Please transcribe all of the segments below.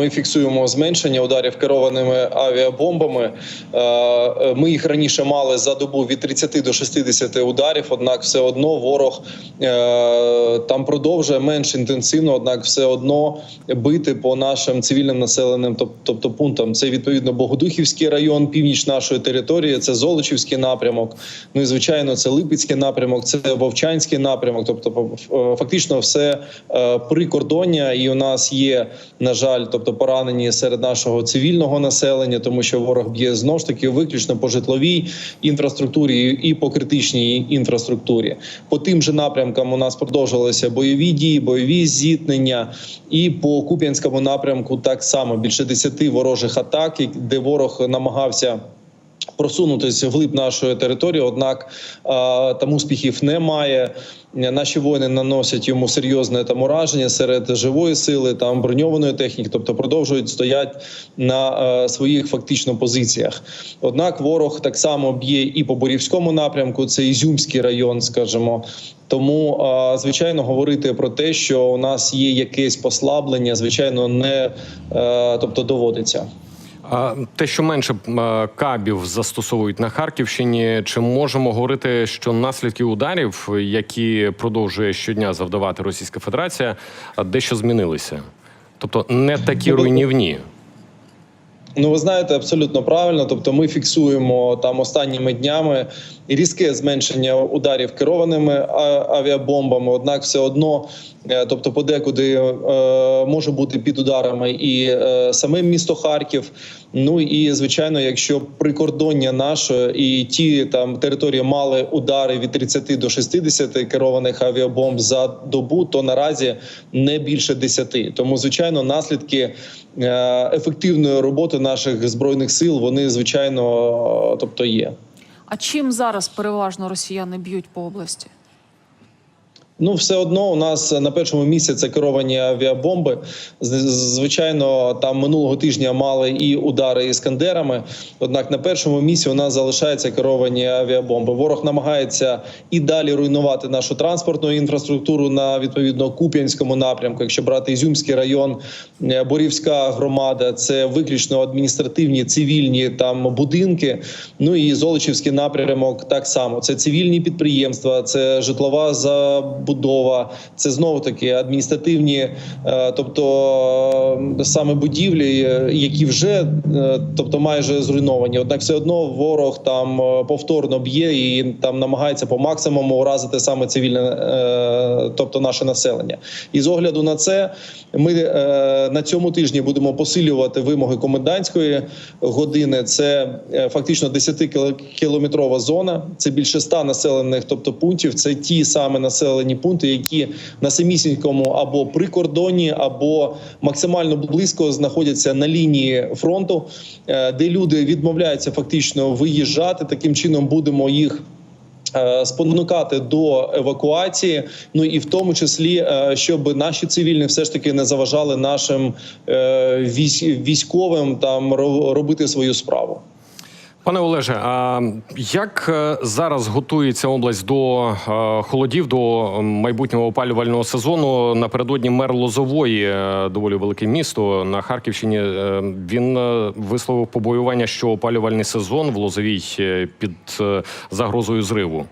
ми фіксуємо зменшення ударів керованими авіабомбами. Е, е, Ми їх раніше мали за добу від 30 до 60 ударів. Однак, все одно ворог е, там продовжує менш інтенсивно, однак все одно бити по нашим цивільним населеним, тобто пунктам. Це відповідно Богодухівський район, північ нашої території, це Золочівський напрямок. Ну і звичайно, це Липецький напрямок, це Вовчанський напрямок. Тобто, фактично, все прикордоння, і у нас є на жаль, тобто поранені серед нашого цивільного населення, тому що ворог б'є знов ж таки виключно по житловій інфраструктурі і по критичній інфраструктурі. По тим же напрямкам у нас продовжувалися бойові дії, бойові зіткнення, і по Куп'янському напрямку так само більше 10 ворожих атак, де ворог намагався просунутися вглиб нашої території, однак там успіхів немає. Наші воїни наносять йому серйозне там ураження серед живої сили, там броньованої техніки, тобто продовжують стояти на е, своїх фактично позиціях. Однак ворог так само б'є і по Борівському напрямку, це Ізюмський район, скажімо. Тому а, звичайно говорити про те, що у нас є якесь послаблення, звичайно, не е, тобто доводиться. Те, що менше е, кабів застосовують на Харківщині, чи можемо говорити, що наслідки ударів, які продовжує щодня завдавати Російська Федерація, дещо змінилися? Тобто не такі руйнівні. Ну, ви знаєте, абсолютно правильно. Тобто, ми фіксуємо там останніми днями різке зменшення ударів керованими авіабомбами. Однак, все одно, е, тобто, подекуди е, може бути під ударами і саме місто Харків. Ну і звичайно, якщо прикордоння наше і ті там території мали удари від 30 до 60 керованих авіабомб за добу, то наразі не більше 10. Тому, звичайно, наслідки е, ефективної роботи наших збройних сил вони звичайно, е, тобто є. А чим зараз переважно росіяни б'ють по області? Ну, все одно у нас на першому місці це керовані авіабомби. Звичайно, там минулого тижня мали і удари іскандерами. Однак на першому місці у нас залишаються керовані авіабомби. Ворог намагається і далі руйнувати нашу транспортну інфраструктуру на відповідно Куп'янському напрямку. Якщо брати Ізюмський район, е, Борівська громада, це виключно адміністративні цивільні там будинки. Ну і Золочівський напрямок так само. Це цивільні підприємства, це житлова забудова, це знову таки адміністративні, е, тобто е, саме будівлі, е, які вже тобто майже зруйновані. Однак, все одно ворог там повторно б'є і там намагається по максимуму уразити саме цивільне, тобто наше населення. І з огляду на це ми на цьому тижні будемо посилювати вимоги комендантської години. Це фактично 10-кілометрова зона. Це більше 100 населених, тобто пунктів. Це ті саме населені пункти, які на самісінькому або прикордоні, або максимально близько знаходяться на лінії фронту, е, де люди відмовляються фактично виїжджати. Таким чином будемо їх. е, Спонукати до евакуації, ну і в тому числі, е, щоб наші цивільні все ж таки не заважали нашим військовим там робити свою справу. Пане Олеже, а як е, зараз готується область до е, холодів, до майбутнього опалювального сезону? Напередодні мер Лозової, е, доволі велике місто на Харківщині. Він висловив побоювання, що опалювальний сезон в Лозовій під загрозою зриву.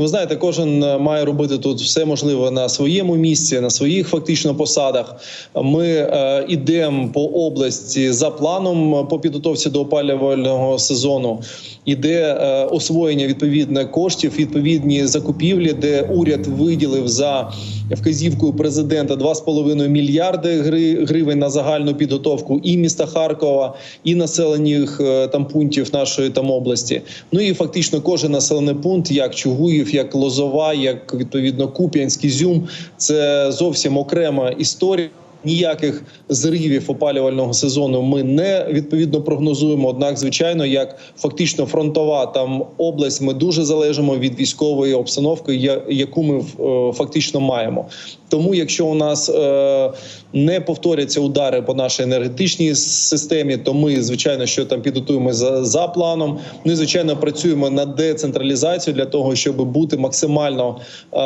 Ви знаєте, кожен е, має робити тут все можливе на своєму місці, на своїх фактично посадах. Ми е, ідемо по області за планом е, по підготовці до опалювального сезону. Іде е, освоєння відповідних коштів, відповідні закупівлі, де уряд виділив за вказівкою президента 2,5 мільярди гри- гривень на загальну підготовку і міста Харкова, і населених е, там пунктів нашої там області. Ну і фактично кожен населений пункт, як Чугуїв, як Лозова, як відповідно Куп'янський Зюм, це зовсім окрема історія. Ніяких зривів опалювального сезону ми не відповідно прогнозуємо. Однак, звичайно, як фактично фронтова там область, ми дуже залежимо від військової обстановки, яку ми е, фактично маємо. Тому, якщо у нас е, не повторяться удари по нашій енергетичній системі, то ми звичайно що там підготуємо за, за планом. Ну і звичайно працюємо над децентралізацією для того, щоб бути максимально е,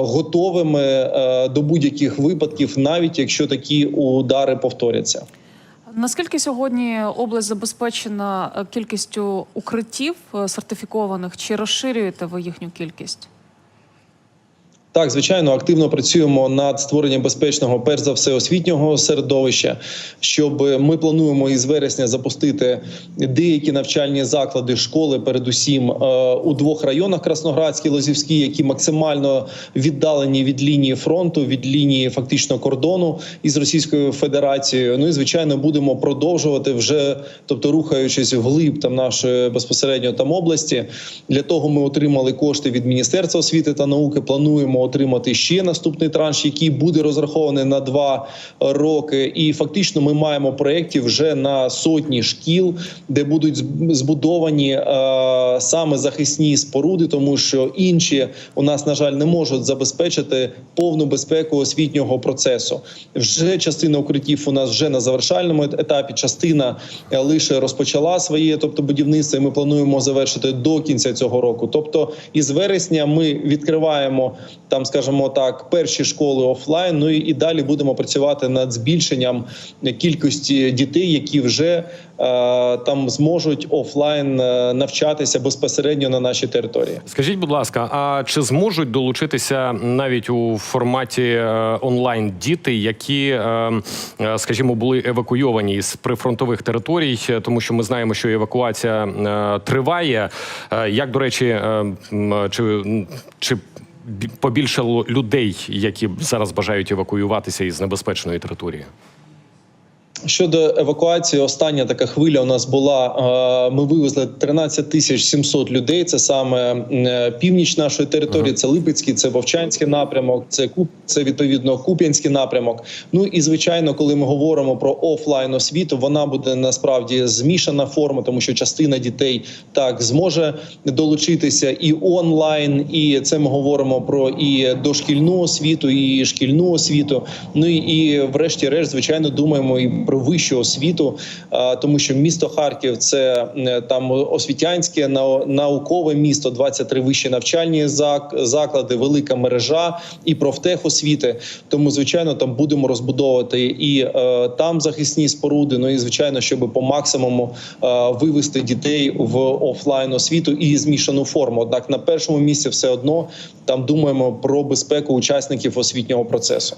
готовими е, до будь-яких випадків, навіть якщо якщо такі удари повторяться. Наскільки сьогодні область забезпечена е, кількістю укриттів е, сертифікованих? Чи розширюєте ви їхню кількість? Так, звичайно, активно працюємо над створенням безпечного, перш за все, освітнього середовища. Щоб ми плануємо із вересня запустити деякі навчальні заклади, школи, передусім е, у двох районах Красноградській, Лозівській, які максимально віддалені від лінії фронту, від лінії фактично кордону із Російською Федерацією. Ну і звичайно, будемо продовжувати вже, тобто рухаючись вглиб там нашої безпосередньо там області. Для того ми отримали кошти від Міністерства освіти та науки. Плануємо отримати ще наступний транш, який буде розрахований на два роки. І фактично ми маємо проєктів вже на сотні шкіл, де будуть збудовані е, саме захисні споруди, тому що інші у нас на жаль не можуть забезпечити повну безпеку освітнього процесу. Вже частина укриттів у нас вже на завершальному етапі. Частина е, лише розпочала своє, тобто будівництво. і Ми плануємо завершити до кінця цього року. Тобто, із вересня ми відкриваємо там, скажімо так, перші школи офлайн. Ну і, і далі будемо працювати над збільшенням кількості дітей, які вже е, там зможуть офлайн е, навчатися безпосередньо на нашій території. Скажіть, будь ласка, а чи зможуть долучитися навіть у форматі е, онлайн діти, які, е, е, скажімо, були евакуйовані із прифронтових територій, тому що ми знаємо, що евакуація е, триває. Як до речі, е, чи, чи побільшало людей, які зараз бажають евакуюватися із небезпечної території? Щодо евакуації, остання така хвиля у нас була. Ми вивезли 13 тисяч 700 людей. Це саме е, північ нашої території. Це Липецький, це Вовчанський напрямок, це Куп, це відповідно Куп'янський напрямок. Ну і звичайно, коли ми говоримо про офлайн освіту, вона буде насправді змішана форма, тому що частина дітей так зможе долучитися і онлайн, і це ми говоримо про і дошкільну освіту, і шкільну освіту. Ну і, врешті-решт, звичайно, думаємо і про вищу освіту, тому що місто Харків це там освітянське нау- наукове місто, 23 вищі навчальні заклади, велика мережа і профтехосвіти. Тому, звичайно, там будемо розбудовувати і е, там захисні споруди. Ну і звичайно, щоб по максимуму е, вивести дітей в офлайн освіту і змішану форму. Однак на першому місці все одно там думаємо про безпеку учасників освітнього процесу.